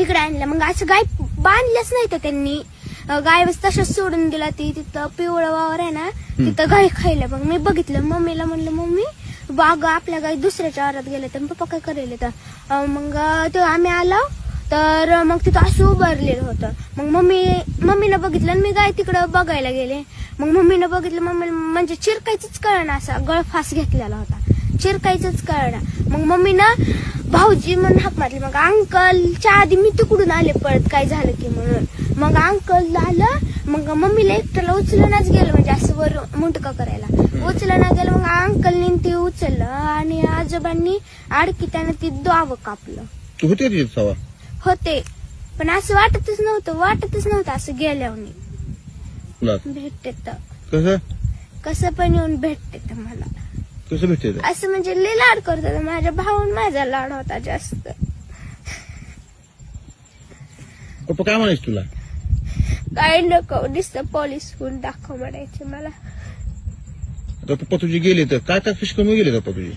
इकडे आणलं. मग असं गाय बांधल्याच नाही तर त्यांनी. गाय बस तशाच सोडून दिला. ती तिथं पिवळं वावर आहे ना तिथं गाय खायला. मग मी बघितलं. मम्मीला म्हणलं मम्मी बाग आपल्या गाय दुसऱ्याच्या आरात गेल्या तर. पप्पा काय करेल तर मग तो आम्ही आलो. तर मग तिथं असं उभारलेलं होतं. मग मम्मी मम्मीनं बघितलं आणि मी गाय तिकडं बघायला गेले. मग मम्मीनं बघितलं. मम्मी म्हणजे चिरकायचंच कळणं. असा गळफास घेतलेला होता. चिरकायचंच कळणं. मग मम्मीनं भाऊजी म्हणून हाक मारली. मग अंकलच्या आधी मी तिकडून आले पळत काय झालं की म्हणून. मग अंकल आलं मग मम्मीला एकट्याला उचलूनच गेलं म्हणजे असं वर मुंटका करायला. उचलणं गेलं मग अंकलनी ते उचललं आणि आजोबांनी आडकी त्यानं ती दावं कापलं. होते तिथे सवा. होते. पण असं वाटतच नव्हतं वाटतच नव्हतं असं गेल्यावर भेटते तर. कसं? कसं पण येऊन भेटते तर मला. कसं भेटते ते? असं म्हणजे लय लाड करतो माझ्या भाऊन माझा लाड होता जास्त. पप्पा काय म्हणायचं तुला? काय नको नुसतं पोलीस होऊन दाखव म्हणायचे मला. आता पप्पा तुझे गेले तर काय काय फिश कमी गेले पप्पा तुझे?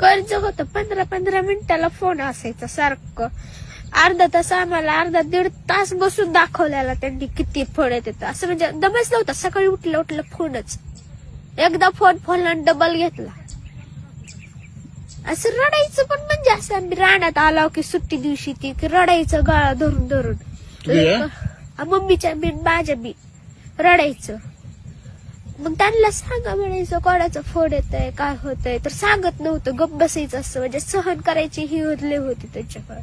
कर्ज होतं. पंधरा पंधरा मिनिटाला फोन असायचा सारखं. अर्धा तास आम्हाला अर्धा दीड तास बसून दाखवलेला त्यांनी किती फोन येत असं म्हणजे दमच नव्हता. सकाळी उठलं उठलं फोनच एकदा फोन फोनला डबल घेतला. असं रडायचं पण म्हणजे असं आम्ही रानात आलो की सुट्टी दिवशी ती की रडायचं गळा धरून धरून. तुझ्या? आ, मम्मीच्या बी माझ्या बी. रडायचं. मग त्यांना सांगा म्हणायचं कोणाचं फोन येत आहे काय होतंय? तर सांगत नव्हतं. गप बसायचं असं. म्हणजे सहन करायची ही उरले होती त्यांच्याकडे.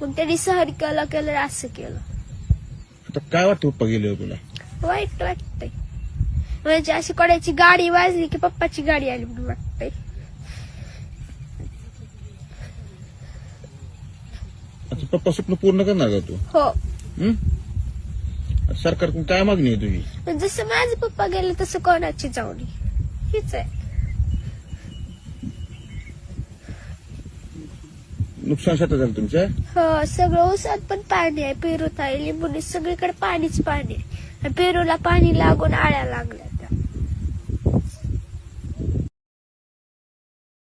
मग त्यांनी सहन केलं केलं असं केलं. आता काय वाटतं पप्पा गेले तुला? वाईट वाटतंय. म्हणजे अशी कोणाची गाडी वाजली की पप्पाची गाडी आली म्हणून वाटतंय. आता पप्पा स्वप्न पूर्ण करणार का तू? हो. हं? सरकारकडून काय मागणी आहे तुझी? जसं माझे पप्पा गेले तसं कोणाची जाऊनी हीच आहे. नुकसान शेतात झालं तुमच्या हो सगळं ऊसात पण पाणी आहे पेरूत आहे लिंबूनी सगळीकडे पाणीच पाणी आहे. आणि पेरूला पाणी लागून आळ्या लागल्यात.